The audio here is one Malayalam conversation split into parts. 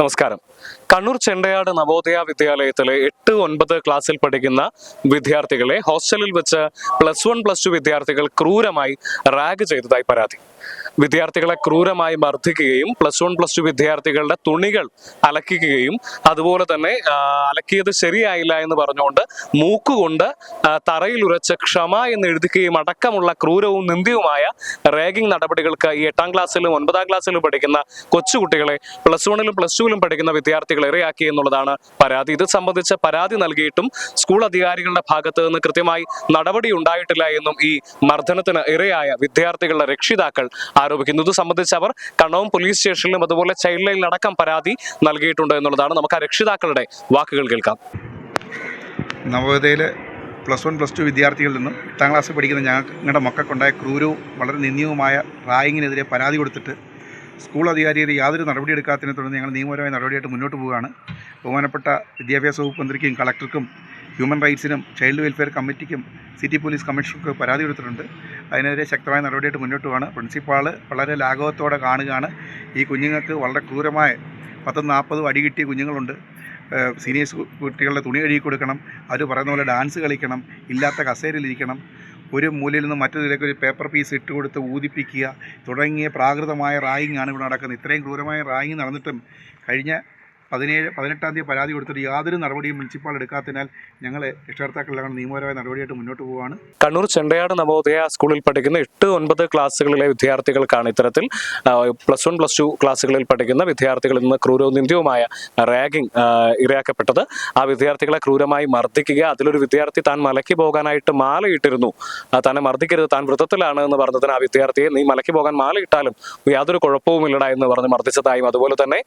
നമസ്കാരം. കണ്ണൂർ ചെണ്ടയാട് നവോദയ വിദ്യാലയത്തിലെ എട്ട് ഒൻപത് ക്ലാസ്സിൽ പഠിക്കുന്ന വിദ്യാർത്ഥികളെ ഹോസ്റ്റലിൽ വെച്ച് പ്ലസ് വൺ പ്ലസ് ടു വിദ്യാർത്ഥികൾ ക്രൂരമായി റാഗ് ചെയ്തതായി പരാതി. വിദ്യാർത്ഥികളെ ക്രൂരമായി മർദ്ദിക്കുകയും പ്ലസ് വൺ പ്ലസ് ടു വിദ്യാർത്ഥികളുടെ തുണികൾ അലക്കിക്കുകയും അതുപോലെ തന്നെ അലക്കിയത് ശരിയായില്ല എന്ന് പറഞ്ഞുകൊണ്ട് മൂക്കുകൊണ്ട് തറയിൽ ഉരച്ച് ക്ഷമ എന്ന് എഴുതിക്കുകയും അടക്കമുള്ള ക്രൂരവും നിന്ദിയുമായ റാഗിംഗ് നടപടികൾക്ക് ഈ എട്ടാം ക്ലാസ്സിലും ഒൻപതാം ക്ലാസ്സിലും പഠിക്കുന്ന കൊച്ചുകുട്ടികളെ പ്ലസ് വണ്ണിലും പ്ലസ് ടുവിലും പഠിക്കുന്ന വിദ്യാർത്ഥികൾ ഇരയാക്കി എന്നുള്ളതാണ് പരാതി. ഇത് സംബന്ധിച്ച് പരാതി നൽകിയിട്ടും സ്കൂൾ അധികാരികളുടെ ഭാഗത്ത് നിന്ന് കൃത്യമായി നടപടി ഉണ്ടായിട്ടില്ല എന്നും ഈ മർദ്ദനത്തിന് ഇരയായ വിദ്യാർത്ഥികളുടെ രക്ഷിതാക്കൾ ആരോപിക്കുന്നു ഇത് സംബന്ധിച്ച് അവർ കണ്ണവും പോലീസ് സ്റ്റേഷനിലും അതുപോലെ ചൈൽഡ് ലൈനിൽ അടക്കം പരാതി നൽകിയിട്ടുണ്ട് എന്നുള്ളതാണ്. നമുക്ക് ആ രക്ഷിതാക്കളുടെ വാക്കുകൾ കേൾക്കാം. നവോദയയിലെ പ്ലസ് വൺ പ്ലസ് ടു വിദ്യാർത്ഥികളിൽ നിന്നും എട്ടാം ക്ലാസ്സിൽ പഠിക്കുന്ന ഞങ്ങളുടെ മക്കൾക്കുണ്ടായ ക്രൂരവും വളരെ നിന്ദ്യവുമായ റായിങ്ങിനെതിരെ പരാതി കൊടുത്തിട്ട് സ്കൂൾ അധികാരികൾ യാതൊരു നടപടിയെടുക്കാത്തതിനെ തുടർന്ന് ഞങ്ങൾ നിയമപരമായ നടപടിയായിട്ട് മുന്നോട്ട് പോവുകയാണ്. ബഹുമാനപ്പെട്ട വിദ്യാഭ്യാസ വകുപ്പ് മന്ത്രിക്കും കളക്ടർക്കും ഹ്യൂമൻ റൈറ്റ്സിനും ചൈൽഡ് വെൽഫെയർ കമ്മിറ്റിക്കും സിറ്റി പോലീസ് കമ്മീഷണർക്ക് പരാതി കൊടുത്തിട്ടുണ്ട്. അതിനെതിരെ ശക്തമായ നടപടിയായിട്ട് മുന്നോട്ട് പോവാണ്. പ്രിൻസിപ്പാൾ വളരെ ലാഘവത്തോടെ കാണുകയാണ്. ഈ കുഞ്ഞുങ്ങൾക്ക് വളരെ ക്രൂരമായ പത്തും നാൽപ്പതും അടി കിട്ടിയ കുഞ്ഞുങ്ങളുണ്ട്. സീനിയേഴ്സ് കുട്ടികളുടെ തുണി കഴുകി കൊടുക്കണം. അവർ പറയുന്ന പോലെ ഡാൻസ് കളിക്കണം. ഇല്ലാത്ത കസേരയിലിരിക്കണം ഒരു മൂലയിൽ നിന്ന് മറ്റൊരിലേക്ക് ഒരു പേപ്പർ പീസ് ഇട്ട് കൊടുത്ത് ഊതിപ്പിക്കുക. തുടങ്ങിയ പ്രാകൃതമായ റായിങ്ങാണ് ഇവിടെ നടക്കുന്നത്. ഇത്രയും ക്രൂരമായ റായിങ് നടന്നിട്ടും കഴിഞ്ഞ പതിനേഴ് പതിനെട്ടാം തീയതി പരാതി കൊടുത്തിട്ട് യാതൊരു നടപടിയും മുനിസിപ്പാൾ എടുക്കാത്തതിനാൽ ഞങ്ങൾ രക്ഷകർത്താക്കളിലാണ് നിയമപരമായ നടപടിയായിട്ട് മുന്നോട്ട് പോവുകയാണ് കണ്ണൂർ ചെണ്ടയാട് നവോദയ സ്കൂളിൽ പഠിക്കുന്ന എട്ട് ഒൻപത് ക്ലാസ്സുകളിലെ വിദ്യാർത്ഥികൾക്കാണ് ഇത്തരത്തിൽ പ്ലസ് വൺ പ്ലസ് ടു ക്ലാസ്സുകളിൽ പഠിക്കുന്ന വിദ്യാർത്ഥികളിൽ നിന്ന് ക്രൂരോനിന്ദ്യവുമായ റാഗിംഗ് ഇരയാക്കപ്പെട്ടത്. ആ വിദ്യാർത്ഥികളെ ക്രൂരമായി മർദ്ദിക്കുക അതിലൊരു വിദ്യാർത്ഥി താൻ മലക്കി പോകാനായിട്ട് മാലയിട്ടിരുന്നു. തന്നെ മർദ്ദിക്കരുത് താൻ വൃത്തത്തിലാണ് എന്ന് പറഞ്ഞതിന് ആ വിദ്യാർത്ഥിയെ നീ മലക്കി പോകാൻ മാലയിട്ടാലും യാതൊരു കുഴപ്പവുമില്ലടാ എന്ന് പറഞ്ഞ് മർദ്ദിച്ചതായും അതുപോലെ തന്നെ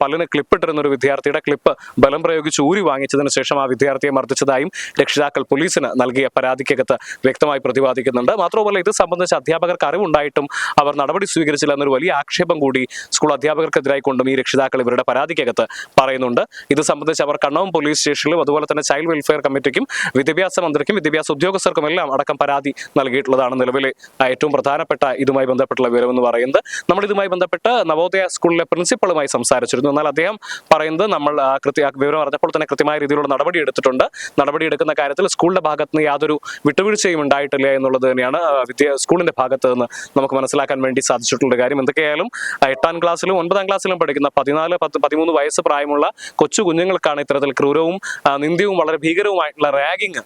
പലന് പല്ലിന് ക്ലിപ്പ് ഇട്ടിരുന്ന ഒരു വിദ്യാർത്ഥിയുടെ ക്ലിപ്പ് ബലം പ്രയോഗിച്ച് ഊരി വാങ്ങിച്ചതിന് ശേഷം ആ വിദ്യാർത്ഥിയെ മർദ്ദിച്ചതായും രക്ഷിതാക്കൾ പോലീസിന് നൽകിയ പരാതിക്കകത്ത് വ്യക്തമായി പ്രതിപാദിക്കുന്നുണ്ട്. മാത്രമല്ല ഇത് സംബന്ധിച്ച് അധ്യാപകർക്ക് അറിവുണ്ടായിട്ടും അവർ നടപടി സ്വീകരിച്ചില്ല എന്നൊരു വലിയ ആക്ഷേപം കൂടി സ്കൂൾ അധ്യാപകർക്കെതിരായി കൊണ്ടും ഈ രക്ഷിതാക്കൾ ഇവരുടെ പരാതിക്കകത്ത് പറയുന്നുണ്ട്. ഇത് സംബന്ധിച്ച് അവർ കണ്ണവും പോലീസ് സ്റ്റേഷനിലും അതുപോലെ തന്നെ ചൈൽഡ് വെൽഫെയർ കമ്മിറ്റിക്കും വിദ്യാഭ്യാസ മന്ത്രിക്കും വിദ്യാഭ്യാസ ഉദ്യോഗസ്ഥർക്കും എല്ലാം അടക്കം പരാതി നൽകിയിട്ടുള്ളതാണ് നിലവിലെ ഏറ്റവും പ്രധാനപ്പെട്ട ഇതുമായി ബന്ധപ്പെട്ടുള്ള വിവരം എന്ന് പറയുന്നത്. നമ്മൾ ഇതുമായി ബന്ധപ്പെട്ട് നവോദയ സ്കൂളിലെ പ്രിൻസിപ്പളുമായി സംസാരിച്ചിരുന്നു. എന്നാൽ അദ്ദേഹം പറയുന്നത് നമ്മൾ കൃത്യ വിവരം അറിഞ്ഞപ്പോൾ തന്നെ കൃത്യമായ രീതിയിലുള്ള നടപടി എടുത്തിട്ടുണ്ട്. നടപടി എടുക്കുന്ന കാര്യത്തിൽ സ്കൂളിന്റെ ഭാഗത്ത് നിന്ന് യാതൊരു വിട്ടുവീഴ്ചയും ഉണ്ടായിട്ടില്ല എന്നുള്ളത് തന്നെയാണ് വിദ്യ സ്കൂളിന്റെ ഭാഗത്ത് നിന്ന് നമുക്ക് മനസ്സിലാക്കാൻ വേണ്ടി സാധിച്ചിട്ടുള്ള കാര്യം. എന്തൊക്കെയായാലും എട്ടാം ക്ലാസ്സിലും ഒൻപതാം ക്ലാസ്സിലും പഠിക്കുന്ന പതിനാല് പത്ത് പതിമൂന്ന് വയസ്സ് പ്രായമുള്ള കൊച്ചു കുഞ്ഞുങ്ങൾക്കാണ് ഇത്തരത്തിൽ ക്രൂരവും നിന്ദ്യവും വളരെ ഭീകരവുമായിട്ടുള്ള റാഗിങ്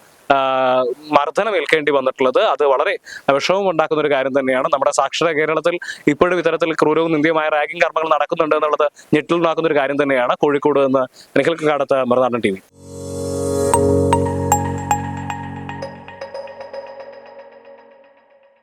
മർദ്ദനം ഏൽക്കേണ്ടി വന്നിട്ടുള്ളത്. അത് വളരെ വിഷമം ഉണ്ടാക്കുന്ന ഒരു കാര്യം തന്നെയാണ്. നമ്മുടെ സാക്ഷര കേരളത്തിൽ ഇപ്പോഴും ഇത്തരത്തിൽ ക്രൂരവും നിന്ദ്യമായ റാഗിംഗ് കർമ്മങ്ങൾ നടക്കുന്നുണ്ട് എന്നുള്ളത് ഞെട്ടിലുണ്ടാക്കുന്ന ഒരു കാര്യം തന്നെയാണ്. കോഴിക്കോട് നിന്ന് നിങ്ങൾക്ക് കാടത്ത് മറുനാടൻ ടി